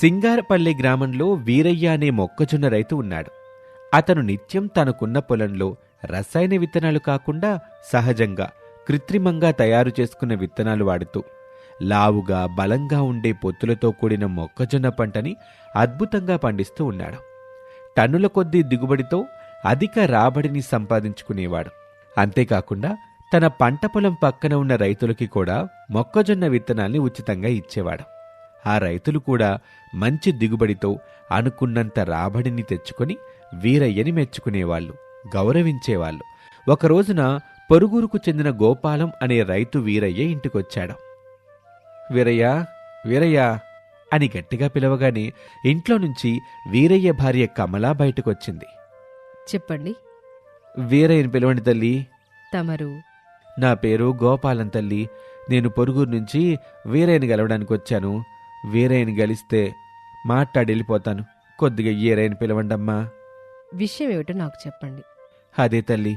సింగారపల్లి గ్రామంలో వీరయ్య అనే మొక్కజొన్న రైతు ఉన్నాడు. అతను నిత్యం తనకున్న పొలంలో రసాయన విత్తనాలు కాకుండా సహజంగా కృత్రిమంగా తయారు చేసుకున్న విత్తనాలు వాడుతూ లావుగా బలంగా ఉండే పొత్తులతో కూడిన మొక్కజొన్న పంటని అద్భుతంగా పండిస్తూ ఉన్నాడు. టన్నుల కొద్దీ దిగుబడితో అధిక రాబడిని సంపాదించుకునేవాడు. అంతేకాకుండా తన పంట పొలం పక్కన ఉన్న రైతులకి కూడా మొక్కజొన్న విత్తనాల్ని ఉచితంగా ఇచ్చేవాడు. ఆ రైతులు కూడా మంచి దిగుబడితో అనుకున్నంత రాబడిని తెచ్చుకొని వీరయ్యని మెచ్చుకునేవాళ్ళు గౌరవించేవాళ్ళు. ఒక రోజున పొరుగురుకు చెందిన గోపాలం అనే రైతు వీరయ్య ఇంటికొచ్చాడు. వీరయ్య వీరయ్య అని గట్టిగా పిలవగానే ఇంట్లో నుంచి వీరయ్య భార్య కమల బయటకొచ్చింది. చెప్పండి. వీరయ్యని పిలవండి తల్లి. తమరు? నా పేరు గోపాలం తల్లి. నేను పొరుగురు నుంచి వీరయ్యని గెలవడానికి వచ్చాను వీరయ్యని గెలిస్తే మాట్లాడి వెళ్ళిపోతాను. కొద్దిగా ఈరయ్యని పిలవండమ్మా. విషయం ఏమిటో నాకు చెప్పండి. అదే తల్లి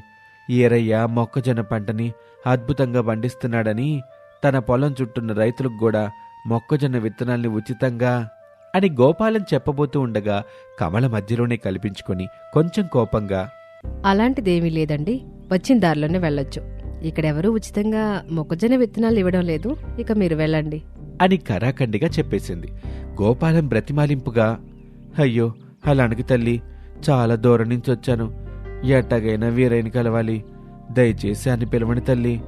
ఈరయ్య మొక్కజొన్న పంటని అద్భుతంగా పండిస్తున్నాడని తన పొలం చుట్టూన్న రైతులకు కూడా మొక్కజొన్న విత్తనాల్ని ఉచితంగా అని గోపాలం చెప్పబోతూ ఉండగా కమల మధ్యలోనే కల్పించుకొని కొంచెం కోపంగా అలాంటిదేమీ లేదండి. వచ్చిన దారిలోనే వెళ్ళొచ్చు. ఇక్కడెవరూ ఉచితంగా మొక్కజొన్న విత్తనాలు ఇవ్వడం లేదు. ఇక మీరు వెళ్ళండి. అని కరాఖండిగా చెప్పేసింది. గోపాలం బ్రతిమాలింపుగా అయ్యో అలానికి తల్లి చాలా దూరం నుంచి వచ్చాను. ఎట్టగైనా వీరైన కలవాలి. దయచేసి అని పిలవని తల్లి.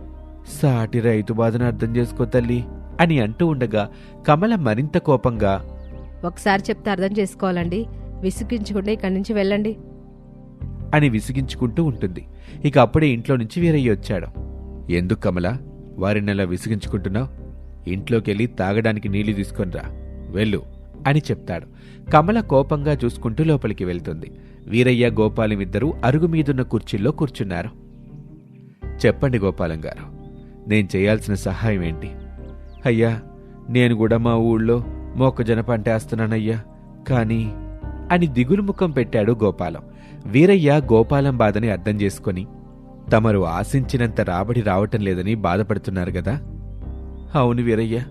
సాటి రైతు బాధను అర్థం చేసుకో తల్లి అని అంటూ ఉండగా కమల మరింత కోపంగా ఒకసారి చెప్తే అర్థం చేసుకోవాలండి. విసుగించకుండా ఇక్కడి నుంచి వెళ్ళండి. అని విసిగించుకుంటూ ఉంటుంది. ఇక అప్పుడే ఇంట్లో నుంచి వీరయ్య వచ్చాడు. ఎందుకు కమల? వారిని అలా విసిగించుకుంటున్నావు? ఇంట్లోకెళ్ళి తాగడానికి నీళ్ళు తీసుకొనిరా. వెళ్ళు అని చెప్తాడు. కమల కోపంగా చూసుకుంటూ లోపలికి వెళ్తుంది. వీరయ్య గోపాలం ఇద్దరూ అరుగు మీదున్న కుర్చీల్లో కూర్చున్నారు. చెప్పండి గోపాలం గారు నేను చేయాల్సిన సహాయం ఏంటి? అయ్యా నేను కూడా మా ఊళ్ళో మొక్కజొన్న పంట వేస్తున్నానయ్యా కానీ అని దిగులు ముఖం పెట్టాడు గోపాలం. వీరయ్య గోపాలం బాధని అర్థం చేసుకొని తమరు ఆశించినంత రాబడి రావటం లేదని బాధపడుతున్నారు కదా? అవును వీరయ్య.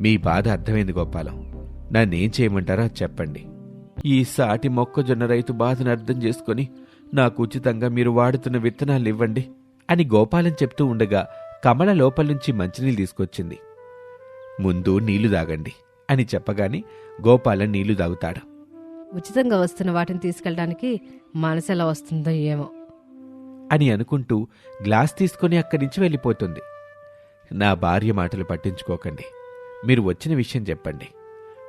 మీ బాధ అర్థమైంది గోపాలం. నన్నేం చేయమంటారో చెప్పండి. ఈ సాటి మొక్కజొన్న రైతు బాధను అర్థం చేసుకొని నాకు ఉచితంగా మీరు వాడుతున్న విత్తనాలు ఇవ్వండి అని గోపాలం చెప్తూ ఉండగా కమల లోపల నుంచి మంచినీళ్ళు తీసుకొచ్చింది. ముందు నీళ్ళు తాగండి అని చెప్పగానే గోపాలం నీళ్ళు తాగుతాడు. ఉచితంగా వస్తున్న వాటిని తీసుకెళ్ళడానికి మనసు ఎలా వస్తుందో ఏమో. అని అనుకుంటూ గ్లాస్ తీసుకుని అక్కడి నుంచి వెళ్ళిపోతుంది. నా భార్య మాటలు పట్టించుకోకండి. మీరు వచ్చిన విషయం చెప్పండి.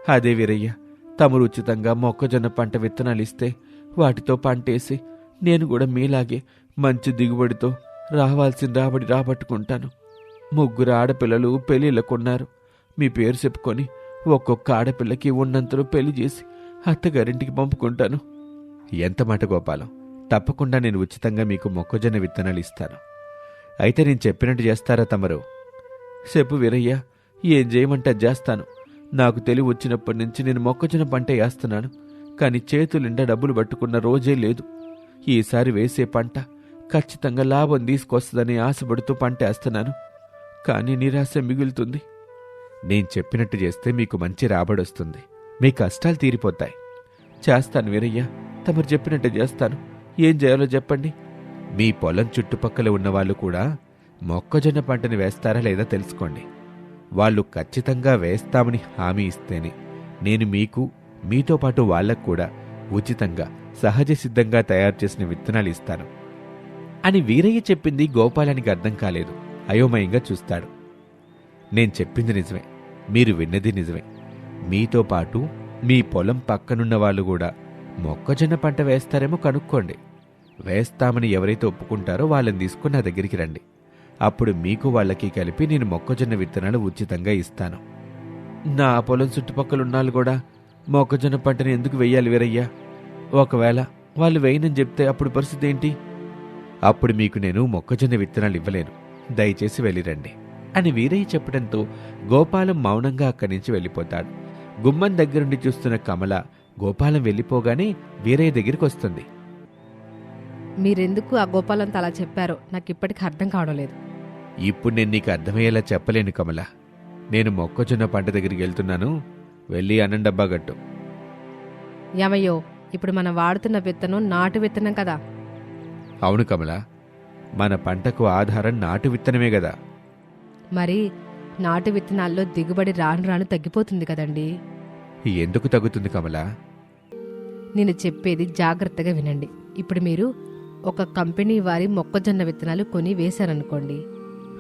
అదే వీరయ్య తమరు ఉచితంగా మొక్కజొన్న పంట విత్తనాలు ఇస్తే వాటితో పంటేసి నేను కూడా మీలాగే మంచి దిగుబడితో రావాల్సిన రాబడి రాబట్టుకుంటాను. ముగ్గురు ఆడపిల్లలు పెళ్ళిళ్ళకున్నారు. మీ పేరు చెప్పుకొని ఒక్కొక్క ఆడపిల్లకి ఉన్నంతలో పెళ్ళి చేసి అత్తగారింటికి పంపుకుంటాను. ఎంత మాట గోపాలం తప్పకుండా నేను ఉచితంగా మీకు మొక్కజొన్న విత్తనాలు ఇస్తాను. అయితే నేను చెప్పినట్టు చేస్తారా తమరు? చెప్పు వీరయ్య ఏం చేయమంటే చేస్తాను. నాకు తెలివి వచ్చినప్పటి నుంచి నేను మొక్కజొన్న పంట వేస్తున్నాను కానీ చేతులు నిండా డబ్బులు పట్టుకున్న రోజే లేదు. ఈసారి వేసే పంట ఖచ్చితంగా లాభం తీసుకొస్తుందని ఆశపడుతూ పంట వేస్తున్నాను కానీ నిరాశ మిగులుతుంది. నేను చెప్పినట్టు చేస్తే మీకు మంచి రాబడొస్తుంది మీ కష్టాలు తీరిపోతాయి. చేస్తాను వీరయ్య తమరు చెప్పినట్టు చేస్తాను. ఏం చేయాలో చెప్పండి. మీ పొలం చుట్టుపక్కల ఉన్నవాళ్ళు కూడా మొక్కజొన్న పంటని వేస్తారా లేదా తెలుసుకోండి. వాళ్ళు ఖచ్చితంగా వేస్తామని హామీ ఇస్తేనే నేను మీకు మీతో పాటు వాళ్ళకు కూడా ఉచితంగా సహజ సిద్ధంగా తయారు చేసిన విత్తనాలు ఇస్తాను. అని వీరయ్య చెప్పింది గోపాలానికి అర్థం కాలేదు. అయోమయంగా చూస్తాడు. నేను చెప్పింది నిజమే. మీరు విన్నది నిజమే. మీతో పాటు మీ పొలం పక్కనున్న వాళ్ళు కూడా మొక్కజొన్న పంట వేస్తారేమో కనుక్కోండి. వేస్తామని ఎవరైతే ఒప్పుకుంటారో వాళ్ళని తీసుకుని నా దగ్గరికి రండి. అప్పుడు మీకు వాళ్ళకి కలిపి నేను మొక్కజొన్న విత్తనాలు ఉచితంగా ఇస్తాను. నా పొలం చుట్టుపక్కల ఉన్నాళ్ళు కూడా మొక్కజొన్న పంటని ఎందుకు వెయ్యాలి వీరయ్యా? ఒకవేళ వాళ్ళు వేయనని చెప్తే అప్పుడు పరిస్థితి ఏంటి? అప్పుడు మీకు నేను మొక్కజొన్న విత్తనాలు ఇవ్వలేను. దయచేసి వెళ్ళిరండి అని వీరయ్య చెప్పడంతో గోపాలం మౌనంగా అక్కడి నుంచి వెళ్ళిపోతాడు. గుమ్మం దగ్గరుండి చూస్తున్న కమల గోపాలం వెళ్ళిపోగానే వీరయ్య దగ్గరికి వస్తుంది. మీరెందుకు ఆ గోపాలంతో అలా చెప్పారో నాకు ఇప్పటికీ అర్థం కావడం లేదు. ఇప్పుడు నేను నీకు అర్థమయ్యేలా చెప్పలేను కమల. నేను మొక్కజొన్న పంట దగ్గరికి వెళ్తున్నాను. వెళ్ళి అన్నం డబ్బా గట్టు ఏమయ్యో ఇప్పుడు మనం వాడుతున్న విత్తనం నాటు విత్తనం కదా? అవును కమల. మన పంటకు ఆధారం నాటు విత్తనమే కదా. మరి నాటు విత్తనాల్లో దిగుబడి రాను రాను తగ్గిపోతుంది కదండి? ఎందుకు తగ్గుతుంది కమల? నేను చెప్పేది జాగ్రత్తగా వినండి. ఇప్పుడు మీరు ఒక కంపెనీ వారి మొక్కజొన్న విత్తనాలు కొని వేశారనుకోండి.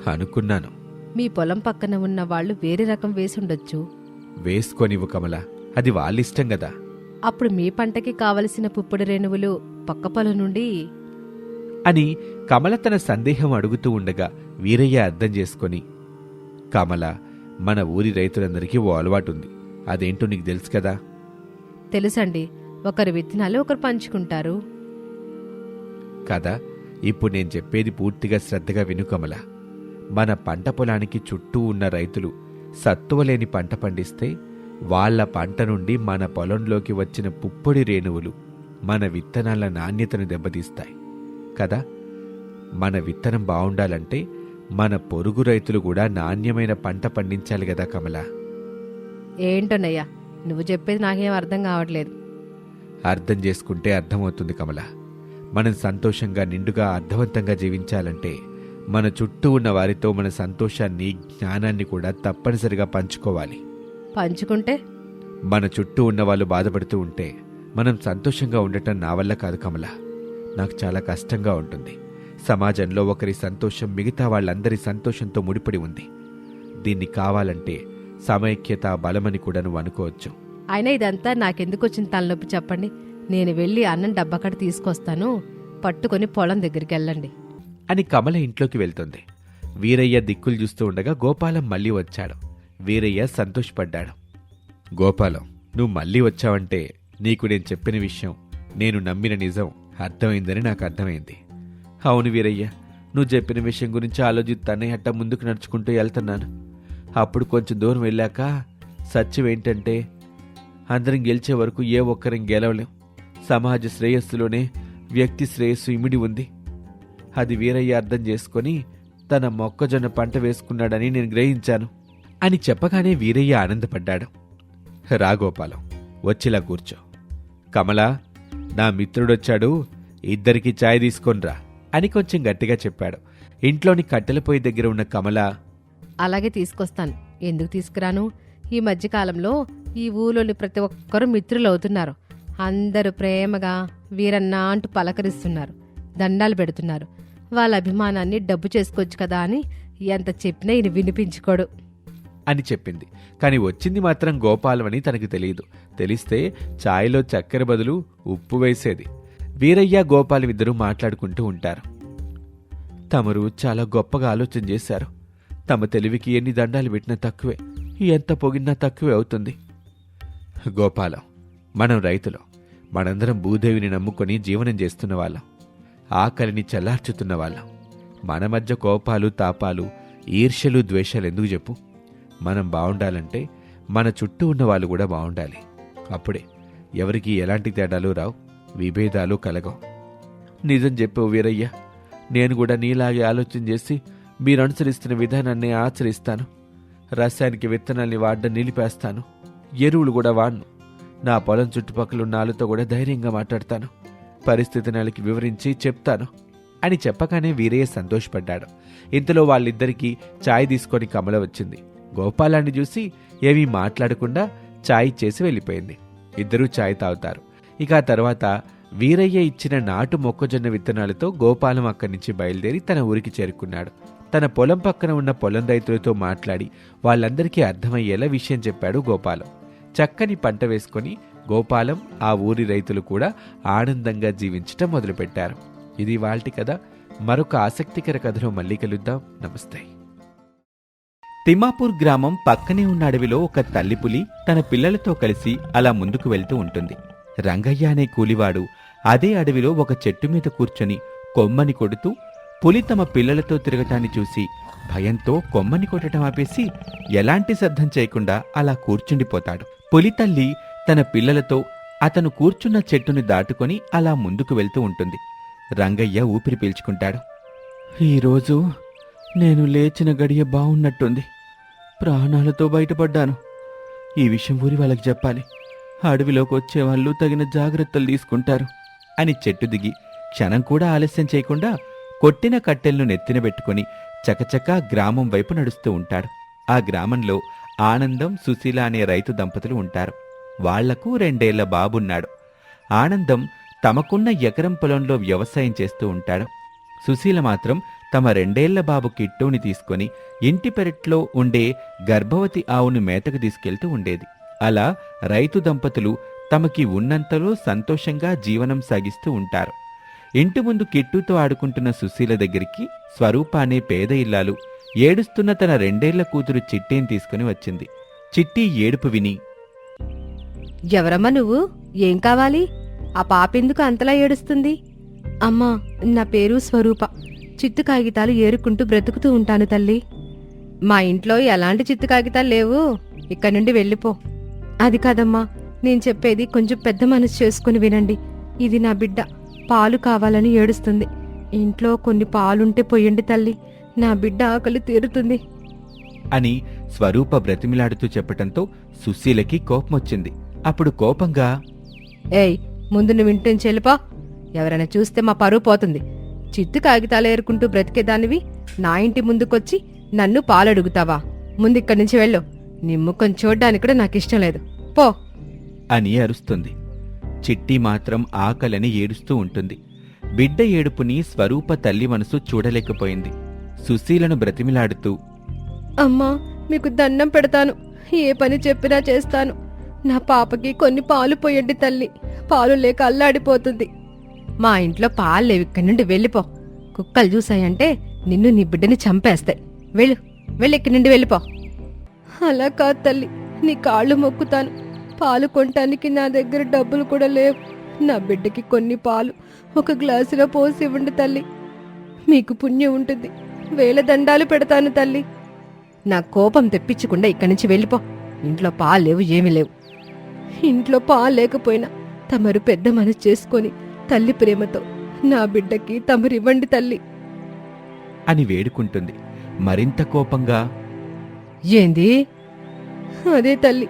అనుకున్నాను. మీ పొలం పక్కన ఉన్న వాళ్ళు వేరే రకం వేసి ఉండొచ్చు వేసుకొనివ్వు కమల అది వాళ్ళిష్టం కదా అప్పుడు మీ పంటకి కావలసిన పుప్పొడి రేణువులు పక్క పొలం నుండి? అని కమల తన సందేహం అడుగుతూ ఉండగా వీరయ్య అర్థం చేసుకొని కమల మన ఊరి రైతులందరికీ ఓ అలవాటుంది. అదేంటో నీకు తెలుసు కదా? తెలుసండి. ఒకరి విత్తనాలు ఒకరు పంచుకుంటారు. కదా ఇప్పుడు నేను చెప్పేది పూర్తిగా శ్రద్ధగా విను కమల. మన పంట పొలానికి చుట్టూ ఉన్న రైతులు సత్తువలేని పంట పండిస్తే వాళ్ళ పంట నుండి మన పొలంలోకి వచ్చిన పుప్పొడి రేణువులు మన విత్తనాల నాణ్యతను దెబ్బతీస్తాయి. కదా మన విత్తనం బావుండాలంటే మన పొరుగు రైతులు కూడా నాణ్యమైన పంట పండించాలి కదా కమల. ఏంటోనయ్యా నువ్వు చెప్పేది నాకేం అర్థం కావట్లేదు. అర్థం చేసుకుంటే అర్థమవుతుంది కమల. మనం సంతోషంగా నిండుగా అర్థవంతంగా జీవించాలంటే మన చుట్టూ ఉన్న వారితో మన సంతోషాన్ని జ్ఞానాన్ని కూడా తప్పనిసరిగా పంచుకోవాలి. పంచుకుంటే? మన చుట్టూ ఉన్న వాళ్ళు బాధపడుతూ ఉంటే మనం సంతోషంగా ఉండటం నా వల్ల కాదు కమల. నాకు చాలా కష్టంగా ఉంటుంది. సమాజంలో ఒకరి సంతోషం మిగతా వాళ్ళందరి సంతోషంతో ముడిపడి ఉంది. దీన్ని కావాలంటే సమైక్యత బలమని కూడా నువ్వు అనుకోవచ్చు. అయినా ఇదంతా నాకెందుకు వచ్చిన తలనొప్పి చెప్పండి? నేను వెళ్ళి అన్నం డబ్బకడ తీసుకొస్తాను. పట్టుకొని పొలం దగ్గరికి వెళ్ళండి. అని కమల ఇంట్లోకి వెళ్తుంది. వీరయ్య దిక్కులు చూస్తూ ఉండగా గోపాలం మళ్ళీ వచ్చాడు. వీరయ్య సంతోషపడ్డాడు. గోపాలం నువ్వు మళ్ళీ వచ్చావంటే నీకు నేను చెప్పిన విషయం నేను నమ్మిన నిజం అర్థమైందని నాకు అర్థమైంది. అవును వీరయ్య నువ్వు చెప్పిన విషయం గురించి ఆలోచిస్తానే అట్ట ముందుకు నడుచుకుంటూ వెళ్తున్నాను. అప్పుడు కొంచెం దూరం వెళ్ళాక సత్యం ఏంటంటే అందరం గెలిచే వరకు ఏ ఒక్కరం గెలవలేం. సమాజ శ్రేయస్సులోనే వ్యక్తి శ్రేయస్సు ఇమిడి ఉంది. అది వీరయ్య అర్థం చేసుకొని తన మొక్కజొన్న పంట వేసుకున్నాడని నేను గ్రహించాను అని చెప్పగానే వీరయ్య ఆనందపడ్డాడు. రాగోపాలం వచ్చిలా కూర్చో. కమలా నా మిత్రుడొచ్చాడు ఇద్దరికి ఛాయ్ తీసుకొనిరా అని కొంచెం గట్టిగా చెప్పాడు. ఇంట్లోని కట్టెల పొయ్యి దగ్గర ఉన్న కమల అలాగే తీసుకొస్తాను. ఎందుకు తీసుకురాను? ఈ మధ్యకాలంలో ఈ ఊళ్ళోని ప్రతి ఒక్కరూ మిత్రులు అవుతున్నారు అందరూ ప్రేమగా వీరన్నా అంటూ పలకరిస్తున్నారు. దండాలు పెడుతున్నారు. వాళ్ళ అభిమానాన్ని డబ్బు చేసుకోవచ్చు కదా అని ఎంత చెప్పినా ఈయన వినిపించుకోడు. అని చెప్పింది. కాని వచ్చింది మాత్రం గోపాలం అని తనకు తెలియదు. తెలిస్తే ఛాయ్లో చక్కెర బదులు ఉప్పు వేసేది. వీరయ్య గోపాలం ఇద్దరూ మాట్లాడుకుంటూ ఉంటారు. తమరు చాలా గొప్పగా ఆలోచన చేశారు. తమ తెలివికి ఎన్ని దండాలు పెట్టినా తక్కువే. ఎంత పొగిన్నా తక్కువే అవుతుంది. గోపాలం మనం రైతులం. మనందరం భూదేవిని నమ్ముకొని జీవనం చేస్తున్న వాళ్ళం. ఆకలిని చల్లార్చుతున్న వాళ్ళం. మన మధ్య కోపాలు తాపాలు ఈర్ష్యలు ద్వేషాలు ఎందుకు చెప్పు? మనం బాగుండాలంటే మన చుట్టూ ఉన్న వాళ్ళు కూడా బాగుండాలి అప్పుడే ఎవరికి ఎలాంటి తేడాలు రావు విభేదాలు కలగవు. నిజం చెప్పు వీరయ్య. నేను కూడా నీలాగే ఆలోచన చేసి మీరు అనుసరిస్తున్న విధానాన్ని ఆచరిస్తాను. రసాయనిక విత్తనాల్ని వాడడం నిలిపేస్తాను. ఎరువులు కూడా వాడను. నా పొలం చుట్టుపక్కల ఉన్న వాళ్ళతో కూడా ధైర్యంగా మాట్లాడతాను. పరిస్థితిని వాళ్ళకి వివరించి చెప్తాను. అని చెప్పగానే వీరయ్య సంతోషపడ్డాడు. ఇంతలో వాళ్ళిద్దరికీ ఛాయ్ తీసుకొని కమల వచ్చింది. గోపాలాన్ని చూసి ఏమీ మాట్లాడకుండా ఛాయ్ చేసి వెళ్ళిపోయింది. ఇద్దరూ ఛాయ్ తాగుతారు. ఇక ఆ తర్వాత వీరయ్య ఇచ్చిన నాటు మొక్కజొన్న విత్తనాలతో గోపాలం అక్కడి నుంచి బయలుదేరి తన ఊరికి చేరుకున్నాడు. తన పొలం పక్కన ఉన్న పొలం రైతులతో మాట్లాడి వాళ్ళందరికీ అర్థమయ్యేలా విషయం చెప్పాడు గోపాలం. చక్కని పంట వేసుకొని గోపాలం ఆ ఊరి రైతులు కూడా ఆనందంగా జీవించటం మొదలుపెట్టారు. ఇది వాల్టి కథ. మరొక ఆసక్తికర కథలో మళ్ళీ కలుద్దాం. నమస్తే. తిమాపూర్ గ్రామం పక్కనే ఉన్న అడవిలో ఒక తల్లిపులి తన పిల్లలతో కలిసి అలా ముందుకు వెళ్తూ ఉంటుంది. రంగయ్య అనే కూలివాడు అదే అడవిలో ఒక చెట్టు మీద కూర్చొని కొమ్మని కొడుతూ పులి తమ పిల్లలతో తిరగటాన్ని చూసి భయంతో కొమ్మని కొట్టడం ఆపేసి ఎలాంటి శబ్దం చేయకుండా అలా కూర్చుండిపోతాడు. పులితల్లి తన పిల్లలతో అతను కూర్చున్న చెట్టుని దాటుకొని అలా ముందుకు వెళ్తూ ఉంటుంది. రంగయ్య ఊపిరి పీల్చుకుంటాడు. ఈరోజు నేను లేచిన గడియ బాగున్నట్టుంది ప్రాణాలతో బయటపడ్డాను. ఈ విషయం ఊరి వాళ్ళకి చెప్పాలి. అడవిలోకి వచ్చేవాళ్ళు తగిన జాగ్రత్తలు తీసుకుంటారు అని చెట్టు దిగి క్షణం కూడా ఆలస్యం చేయకుండా కొట్టిన కట్టెలను నెత్తిన పెట్టుకుని చకచకా గ్రామం వైపు నడుస్తూ ఉంటాడు. ఆ గ్రామంలో ఆనందం సుశీల అనే రైతు దంపతులు ఉంటారు. వాళ్ళకు రెండేళ్ళ బాబున్నాడు. ఆనందం తమకున్న ఎకరం పొలంలో వ్యవసాయం చేస్తూ ఉంటాడు. సుశీల మాత్రం తమ రెండేళ్ళ బాబు కిట్టుని తీసుకొని ఇంటి పెరట్లో ఉండే గర్భవతి ఆవును మేతకు తీసుకెళ్తూ ఉండేది. అలా రైతు దంపతులు తమకి ఉన్నంతలో సంతోషంగా జీవనం సాగిస్తూ ఉంటారు. ఇంటి ముందు కిట్టుతో ఆడుకుంటున్న సుశీల దగ్గరికి స్వరూప అనే పేద ఇల్లాలు ఏడుస్తున్న తన రెండేళ్ళ కూతురు చిట్టీని తీసుకుని వచ్చింది. చిట్టి ఏడుపు విని ఎవరమ్మా నువ్వు? ఏం కావాలి? ఆ పాపెందుకు అంతలా ఏడుస్తుంది? అమ్మా నా పేరు స్వరూప. చిత్తు కాగితాలు ఏరుకుంటూ బ్రతుకుతూ ఉంటాను తల్లి. మా ఇంట్లో ఎలాంటి చిత్తు కాగితాలు లేవు. ఇక్కడి నుండి వెళ్ళిపో. అది కాదమ్మా. నేను చెప్పేది కొంచెం పెద్ద మనసు చేసుకుని వినండి. ఇది నా బిడ్డ. పాలు కావాలని ఏడుస్తుంది. ఇంట్లో కొన్ని పాలుంటే పొయ్యండి తల్లి. నా బిడ్డ ఆకలి తీరుతుంది. అని స్వరూప బ్రతిమిలాడుతూ చెప్పటంతో సుశీలకి కోపమొచ్చింది. అప్పుడు కోపంగా ఏయ్ ముందు నువ్వు నుంచి వెళ్ళిపో ఎవరైనా చూస్తే మా పరువు పోతుంది. చిత్తు కాగితాలు ఏరుకుంటూ బ్రతికేదానివి. నా ఇంటి ముందుకొచ్చి నన్ను పాలడుగుతావా? ముందు ఇక్కడి నుంచి వెళ్ళు. నీ ముఖం చూడ్డానికి కూడా నాకు ఇష్టం లేదు. పో. అని అరుస్తుంది. చిట్టి మాత్రం ఆకలని ఏడుస్తూ ఉంటుంది. బిడ్డ ఏడుపుని స్వరూప తల్లి మనసు చూడలేకపోయింది. సుశీలను బ్రతిమిలాడుతూ అమ్మా మీకు దండం పెడతాను. ఏ పని చెప్పినా చేస్తాను. నా పాపకి కొన్ని పాలు పోయండి తల్లి. పాలు లేక అల్లాడిపోతుంది. మా ఇంట్లో పాలు లేవు. ఇక్కడి నుండి వెళ్ళిపో. కుక్కలు చూసాయంటే నిన్ను నీ బిడ్డని చంపేస్తాయి. వెళ్ళు. వెళ్ళి ఇక్కడి నుండి వెళ్ళిపో. అలా కాదు తల్లి. నీ కాళ్ళు మొక్కుతాను. పాలు కొనటానికి నా దగ్గర డబ్బులు కూడా లేవు. నా బిడ్డకి కొన్ని పాలు. ఒక గ్లాసులో పోసి ఇవ్వండి తల్లి. మీకు పుణ్యం ఉంటుంది. వేల దండాలు పెడతాను తల్లి. నా కోపం తెప్పించకుండా ఇక్కడి నుంచి వెళ్ళిపో. ఇంట్లో పాలు లేవు ఏమీ లేవు. ఇంట్లో పాలు లేకపోయినా తమరు పెద్ద మనసు చేసుకొని తల్లి ప్రేమతో నా బిడ్డకి తమరు ఇవ్వండి తల్లి. అని వేడుకుంటుంది. మరింత కోపంగా ఏంది? అదే తల్లి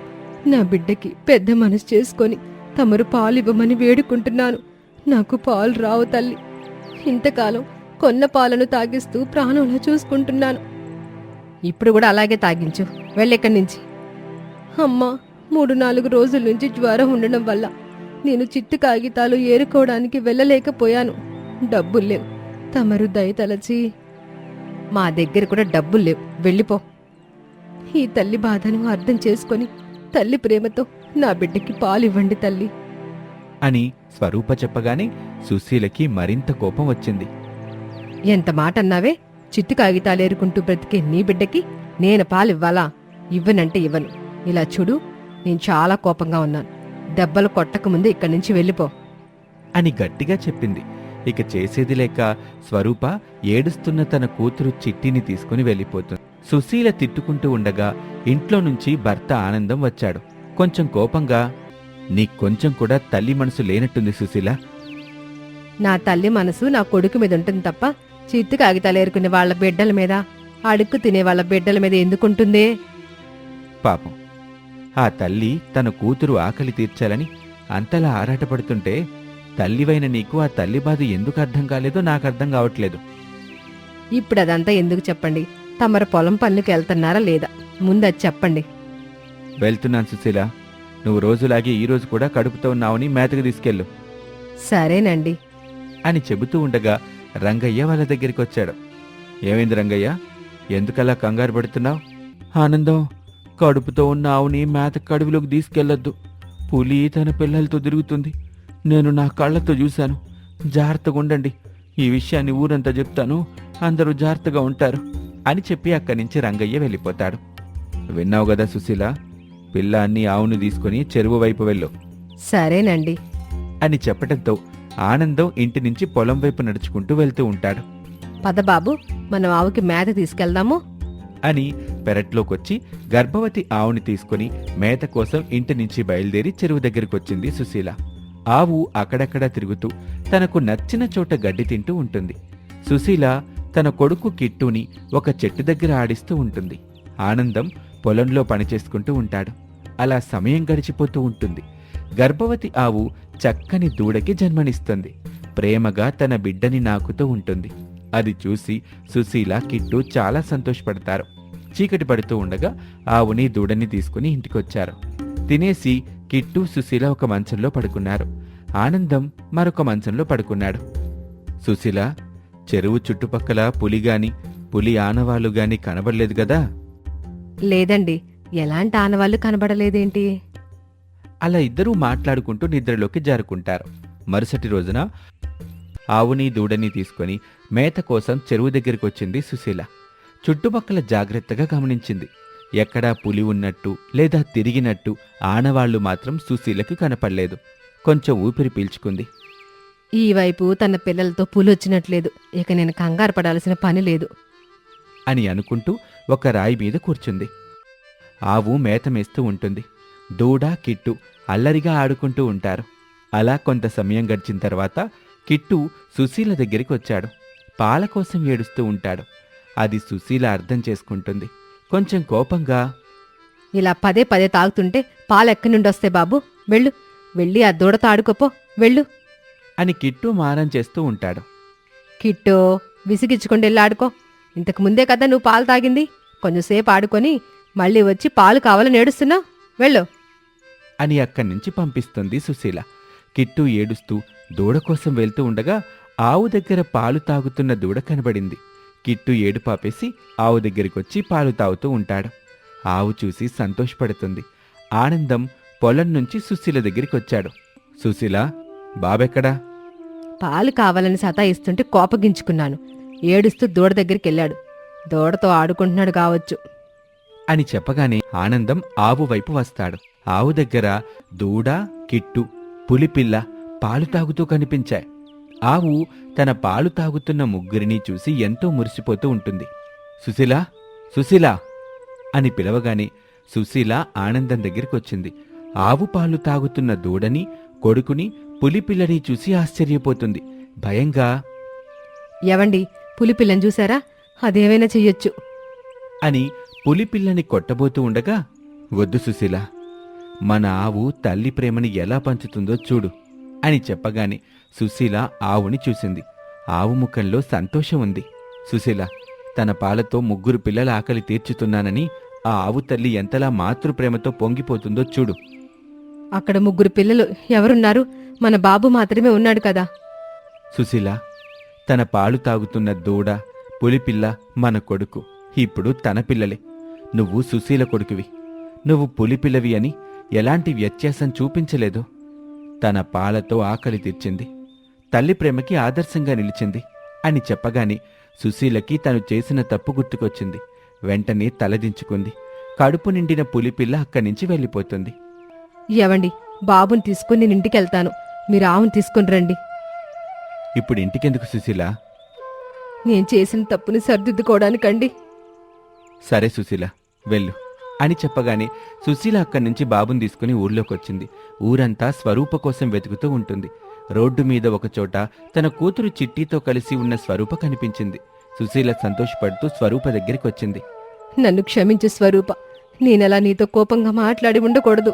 నా బిడ్డకి పెద్ద మనసు చేసుకొని తమరు పాలు ఇవ్వమని వేడుకుంటున్నాను. నాకు పాలు రావు తల్లి. ఇంతకాలం కొన్న పాలను తాగిస్తూ ప్రాణంలో చూసుకుంటున్నాను. ఇప్పుడు కూడా అలాగే తాగించు. వెళ్ళెక్కడి నుంచి? అమ్మా మూడు నాలుగు రోజుల నుంచి జ్వరం ఉండడం వల్ల నేను చిట్టు కాగితాలు ఏరుకోవడానికి వెళ్ళలేకపోయాను. డబ్బులు లేవు. తమరు దయతలచి మా దగ్గర కూడా డబ్బులు లేవు. వెళ్ళిపో. ఈ తల్లి బాధను అర్థం చేసుకొని తల్లి ప్రేమతో నా బిడ్డకి పాలు ఇవ్వండి తల్లి. అని స్వరూప చెప్పగానే సుశీలకి మరింత కోపం వచ్చింది. ఎంత మాట అన్నావే చిట్టు కాగితాలు ఏరుకుంటూ బ్రతికే నీ బిడ్డకి నేను పాలు ఇవ్వాలా ఇవ్వనంటే ఇవ్వను. ఇలా చూడు నేను చాలా కోపంగా ఉన్నాను. దెబ్బలు కొట్టక ముందు ఇక్కడి నుంచి వెళ్ళిపో. అని గట్టిగా చెప్పింది. ఇక చేసేది లేక స్వరూప ఏడుస్తున్న తన కూతురు చిట్టిని తీసుకుని వెళ్ళిపోతుంది. సుశీల తిట్టుకుంటూ ఉండగా ఇంట్లో నుంచి భర్త ఆనందం వచ్చాడు. కొంచెం కోపంగా నీకు కొంచెం కూడా తల్లి మనసు లేనట్టుంది సుశీల. నా తల్లి మనసు నా కొడుకు మీద ఉంటుంది తప్ప చిత్తు కాగితాలు ఏరుకునే వాళ్ళ బిడ్డల మీద అడుక్కు తినే వాళ్ళ బిడ్డల మీద ఎందుకుంటుందే? పాపం. ఆ తల్లి తన కూతురు ఆకలి తీర్చాలని అంతలా ఆరాటపడుతుంటే తల్లివైన నీకు ఆ తల్లి బాధ ఎందుకు అర్థం కాలేదో నాకు అర్థం కావట్లేదు. ఇప్పుడు అదంతా ఎందుకు చెప్పండి? తమరు పొలం పనులకు వెళ్తున్నారా లేదా? ముందు అది చెప్పండి. వెళ్తున్నాను సుశీల. నువ్వు రోజులాగే ఈ రోజు కూడా కడుపుతో ఉన్నావని మేతకు తీసుకెళ్ళు. సరేనండి. అని చెబుతూ ఉండగా రంగయ్య వాళ్ళ దగ్గరికి వచ్చాడు. ఏమైంది రంగయ్య? ఎందుకలా కంగారు పడుతున్నావు? ఆనందం కడుపుతో ఉన్న ఆవుని మేత కడుపులోకి తీసుకెళ్ళొద్దు పులి తన పిల్లలతో తిరుగుతుంది. నేను నా కళ్ళతో చూశాను. జాగ్రత్తగా ఉండండి. ఈ విషయాన్ని ఊరంతా చెప్తాను. అందరూ జాగ్రత్తగా ఉంటారు అని చెప్పి అక్కడి నుంచి రంగయ్య వెళ్ళిపోతాడు. విన్నావు కదా సుశీల? పిల్లాన్ని ఆవును తీసుకుని చెరువు వైపు వెళ్ళు. సరేనండి. అని చెప్పటంతో ఆనందం ఇంటి నుంచి పొలం వైపు నడుచుకుంటూ వెళ్తూ ఉంటాడు. పద బాబు మనం ఆవుకి మేత తీసుకెళ్దాము. అని పెరట్లోకొచ్చి గర్భవతి ఆవుని తీసుకుని మేత కోసం ఇంటి నుంచి బయలుదేరి చెరువు దగ్గరకొచ్చింది సుశీల. ఆవు అక్కడక్కడా తిరుగుతూ తనకు నచ్చిన చోట గడ్డి తింటూ ఉంటుంది. సుశీల తన కొడుకు కిట్టుని ఒక చెట్టు దగ్గర ఆడిస్తూ ఉంటుంది. ఆనందం పొలంలో పనిచేసుకుంటూ ఉంటాడు. అలా సమయం గడిచిపోతూ ఉంటుంది. గర్భవతి ఆవు చక్కని దూడకి జన్మనిస్తుంది. ప్రేమగా తన బిడ్డని నాకుతూ ఉంటుంది. అది చూసి సుశీల కిట్టు చాలా సంతోషపడతారు. చీకటి పడుతూ ఉండగా ఆవుని దూడని తీసుకుని ఇంటికొచ్చారు. తినేసి కిట్టు సుశీల ఒక మంచంలో పడుకున్నారు. ఆనందం మరొక మంచంలో పడుకున్నాడు. సుశీల చెరువు చుట్టుపక్కల పులిగాని పులి ఆనవాళ్ళు గాని కనబడలేదు కదా? లేదండి. ఎలాంటి ఆనవాళ్ళు కనబడలేదేంటి? అలా ఇద్దరూ మాట్లాడుకుంటూ నిద్రలోకి జారుకుంటారు. మరుసటి రోజున ఆవుని దూడని తీసుకొని మేత కోసం చెరువు దగ్గరికి వచ్చింది సుశీల. చుట్టుపక్కల జాగ్రత్తగా గమనించింది. ఎక్కడా పులి ఉన్నట్టు లేదా తిరిగినట్టు ఆనవాళ్ళు మాత్రం సుశీలకి కనపడలేదు. కొంచెం ఊపిరి పీల్చుకుంది. ఈ వైపు తన పిల్లలతో పులొచ్చినట్లేదు ఇక నేను కంగారు పడాల్సిన పని లేదు. అని అనుకుంటూ ఒక రాయి మీద కూర్చుంది. ఆవు మేత మేస్తూ ఉంటుంది. దూడ కిట్టు అల్లరిగా ఆడుకుంటూ ఉంటారు. అలా కొంత సమయం గడిచిన తర్వాత కిట్టు సుశీల దగ్గరికి వచ్చాడు. పాల కోసం ఏడుస్తూ ఉంటాడు. అది సుశీల అర్థం చేసుకుంటుంది. కొంచెం కోపంగా ఇలా పదే పదే తాగుతుంటే పాలు ఎక్కడి నుండి వస్తాయి బాబు? వెళ్ళు. వెళ్ళి ఆ దూడతో ఆడుకోపో వెళ్ళు. అని కిట్టు మారం చేస్తూ ఉంటాడు. కిట్టో విసిగిచ్చుకుంటూ వెళ్ళి ఆడుకో. ఇంతకు ముందే కదా నువ్వు పాలు తాగింది. కొంచెంసేపు ఆడుకొని మళ్ళీ వచ్చి పాలు కావాలని ఏడుస్తున్నావు. వెళ్ళు. అని అక్కడి నుంచి పంపిస్తుంది సుశీల. కిట్టు ఏడుస్తూ దూడ కోసం వెళ్తూ ఉండగా ఆవు దగ్గర పాలు తాగుతున్న దూడ కనబడింది. కిట్టు ఏడు పాపేసి ఆవు దగ్గరికొచ్చి పాలు తాగుతూ ఉంటాడు. ఆవు చూసి సంతోషపడుతుంది. ఆనందం పొలం నుంచి సుశీల దగ్గరికి వచ్చాడు సుశీల బాబెక్కడా? పాలు కావాలని సతాయిస్తుంటే కోపగించుకున్నాను. ఏడుస్తూ దూడ దగ్గరికి వెళ్ళాడు దూడతో ఆడుకుంటున్నాడు కావచ్చు. అని చెప్పగానే ఆనందం ఆవు వైపు వస్తాడు. ఆవు దగ్గర దూడ కిట్టు పులిపిల్ల పాలు తాగుతూ కనిపించాయి. ఆవు తన పాలు తాగుతున్న ముగ్గురిని చూసి ఎంతో మురిసిపోతూ ఉంటుంది. సుశీల సుశీల అని పిలవగానే సుశీల ఆనందం దగ్గరికి వచ్చింది ఆవు పాలు తాగుతున్న దూడని కొడుకుని పులిపిల్లని చూసి ఆశ్చర్యపోతుంది. భయంగా ఎవండి పులిపిల్లని చూసారా? అదేమైనా చెయ్యొచ్చు. అని పులిపిల్లని కొట్టబోతూ ఉండగా వద్దు సుశీల మన ఆవు తల్లి ప్రేమని ఎలా పంచుతుందో చూడు అని చెప్పగానే సుశీల ఆవుని చూసింది. ఆవు ముఖంలో సంతోషం ఉంది. సుశీల తన పాలతో ముగ్గురు పిల్లల ఆకలి తీర్చుతున్నానని ఆ ఆవు తల్లి ఎంతలా మాతృప్రేమతో పొంగిపోతుందో చూడు. అక్కడ ముగ్గురు పిల్లలు ఎవరున్నారు? మన బాబు మాత్రమే ఉన్నాడు కదా. సుశీల తన పాలు తాగుతున్న దూడ పులిపిల్ల మన కొడుకు. ఇప్పుడు తన పిల్లలే. నువ్వు సుశీల కొడుకువి. నువ్వు పులిపిల్లవి అని ఎలాంటి వ్యత్యాసం చూపించలేదు. తన పాలతో ఆకలి తీర్చింది. తల్లి ప్రేమకి ఆదర్శంగా నిలిచింది అని చెప్పగానే సుశీలకి తను చేసిన తప్పు గుర్తుకొచ్చింది. వెంటనే తలదించుకుంది కడుపు నిండిన పులిపిల్ల అక్కడి నుంచి వెళ్ళిపోతుంది. ఎవండి బాబుని తీసుకుని నేను ఇంటికి వెళ్తాను మీరు ఆవును తీసుకుని రండి. ఇప్పుడు ఇంటికెందుకు సుశీల? నేను చేసిన తప్పుని సరిదిద్దుకోవడానికండి. సరే సుశీల వెళ్ళు. అని చెప్పగానే సుశీల అక్కడి నుంచి బాబుని తీసుకుని ఊర్లోకి వచ్చింది ఊరంతా స్వరూప కోసం వెతుకుతూ ఉంటుంది. రోడ్డు మీద ఒకచోట తన కూతురు చిట్టితో కలిసి ఉన్న స్వరూప కనిపించింది. సుశీల సంతోషపడుతూ స్వరూప దగ్గరికి వచ్చింది నన్ను క్షమించు స్వరూప. నేనలా నీతో కోపంగా మాట్లాడి ఉండకూడదు.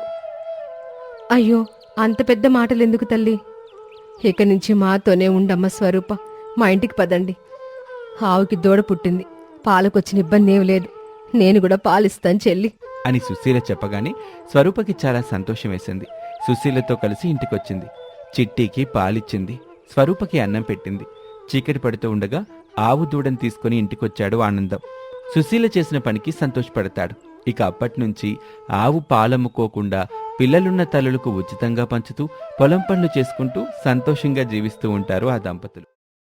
అయ్యో అంత పెద్ద మాటలెందుకు తల్లి? ఇక నుంచి మాతోనే ఉండమ్మ స్వరూప. మా ఇంటికి పదండి. ఆవుకి దూడ పుట్టింది. పాలకొచ్చిన ఇబ్బంది ఏం లేదు. నేను కూడా పాలిస్తాను చెల్లి. అని సుశీల చెప్పగానే స్వరూపకి చాలా సంతోషం వేసింది. సుశీలతో కలిసి ఇంటికొచ్చింది. చిట్టీకి పాలిచ్చింది. స్వరూపకి అన్నం పెట్టింది. చీకటి పడుతూ ఉండగా ఆవు దూడని తీసుకుని ఇంటికొచ్చాడు ఆనందం. సుశీల చేసిన పనికి సంతోషపడతాడు. ఇక అప్పట్నుంచి ఆవు పాలమ్ముకోకుండా పిల్లలున్న తల్లులకు ఉచితంగా పంచుతూ పొలం పనులు చేసుకుంటూ సంతోషంగా జీవిస్తూ ఉంటారు ఆ దంపతులు.